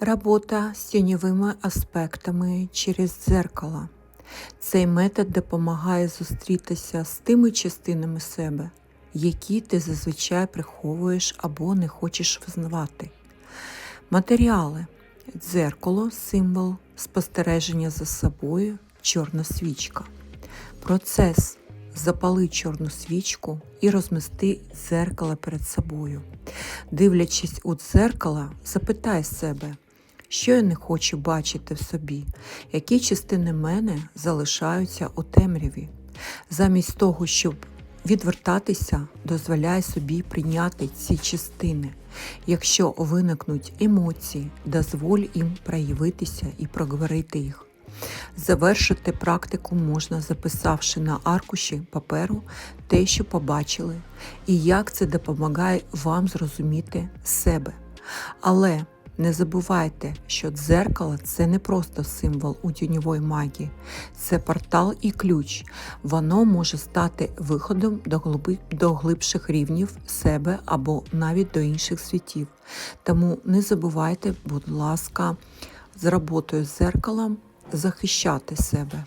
Робота з тіньовими аспектами через дзеркало. Цей метод допомагає зустрітися з тими частинами себе, які ти зазвичай приховуєш або не хочеш визнавати. Матеріали дзеркало, символ спостереження за собою, чорна свічка. Процес запали чорну свічку і розмести дзеркало перед собою. Дивлячись у дзеркало, запитай себе, що я не хочу бачити в собі, які частини мене залишаються у темряві. Замість того, щоб відвертатися, дозволяй собі прийняти ці частини. Якщо виникнуть емоції, дозволь їм проявитися і проговорити їх. Завершити практику можна, записавши на аркуші паперу те, що побачили, і як це допомагає вам зрозуміти себе. Але не забувайте, що дзеркало це не просто символ у тіньової магії, це портал і ключ. Воно може стати виходом до, глибших рівнів себе або навіть до інших світів. Тому не забувайте, будь ласка, з роботою з дзеркалом захищати себе.